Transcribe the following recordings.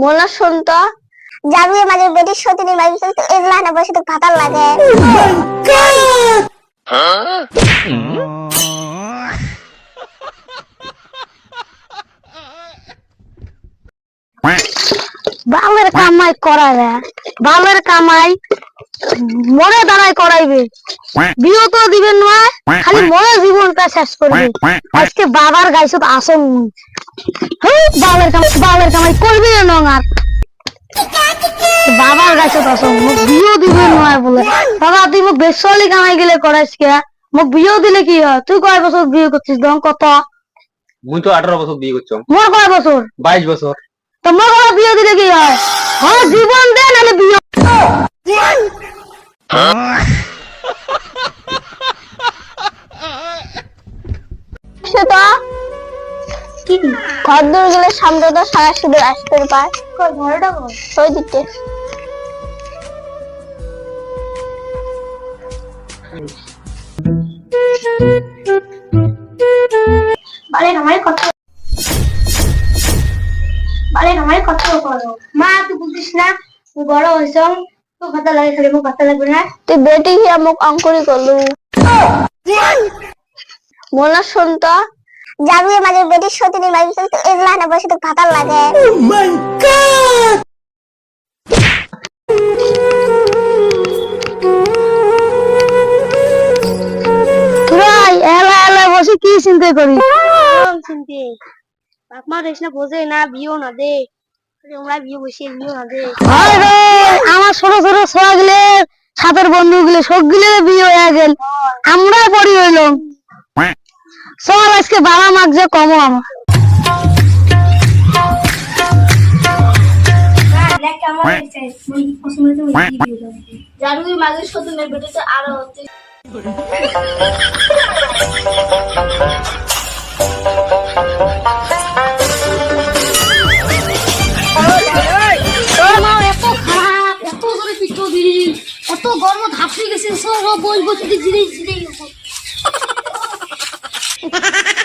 মোলা শুনতো। যাবি মাঝে বেটির সতীনি মাঝে এগুলা না বসে তো ভাতাল লাগে। বালের কামাই করা রে বালের কামাই মনে দাঁড়াই করাইবে। বিয়ে তো দিবেন নয় খালি মনে জীবনটা শেষ করবে আজকে বাবার গাইছত আসন হেই, বালের কামাই বালের কামাই করবি না নঙার বাবার গাইছত আসন মোক বিয়ে দিবেন নয় বলে। বাবা তুই মোক বেসলি কামাই গেলে করাইস কে মোক বিয়ে দিলে কি হয়? তুই কয় বছর বিয়ে করছিস দম কত? মুই তো আঠারো বছর বিয়ে করছি। মোর কয় বছর? বাইশ বছর। তো মোর বিয়ে দিলে কি হয়? হ্যাঁ জীবন দে নাহলে বিয়ে ঘর দূর গেলে সামনে তো সারা সুদের আসতে পায়। ঘরটা ওই দিকতে বাড়ির আমার কথা বাড়ির আমার কথা করো মা তুই বুঝিস না বড় হয়েছ। কথা লাগে খালি মুখ কথা লাগবে না। তুই বেটি হিয়া মুখ অঙ্কুরি করলু মাঝে বেটির সতীনি মাঝে না বসে তো লাগে। তুই এলা এলা বসে কি চিন্তা করি? চিন্তা? বাপ মা না বোঝে না বিয়েও না দে। আমরা ছোট ছোট ছোয়া গুলো সাথের বন্ধু গুলো সবগুলো বিয়ে হয়ে গেল। আমরা পড়ি হইলাম চল আজকে বাবা মাক যে কমো আমার। জানুই মাঝে শুধু মেয়ে আরও হচ্ছে। গরম ধাপড়ে গেছে, সব বই তুই জিরে জিরে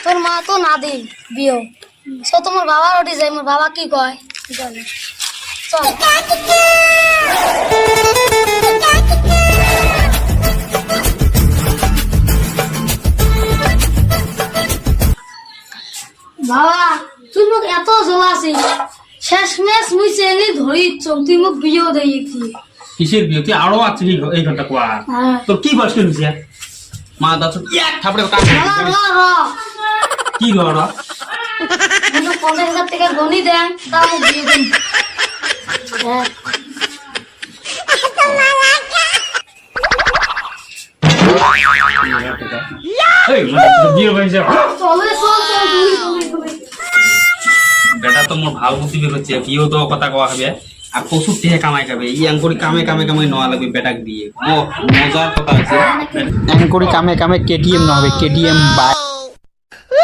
তোর মা তো না দে বিয়ে সো তোমার ওটি যায়, মোর বাবা কি কয়? বাবা, তুই মোক এত জ্বলাছিস শেষমেশ মুই চেনি ধরি চোখ তুই মোক বিয়েও দিয়েছি কিসের বিয়ে? তুই আরও আছে কি এই ঘণ্টা কোয়া। হ্যাঁ। তোর কি বয়স হয়েছে মা দাদু এক থাপড়ে কি হাজার টাকা গনি দেন দিন। হ্যাঁ। তুমি বেটা তো মোর ভালো বুদ্ধি বের হচ্ছে। বিয়েও তো কথা কওয়া হবে। আর প্রচুর টেহে কামাই খাবে এই আঙ্কুরি কামে কামে কামে নেওয়া লাগবে বেটাক দিয়ে। মজার কথা আছে এমন করে কামে কামে কেটিএম না হবে, কেটিএম বাইক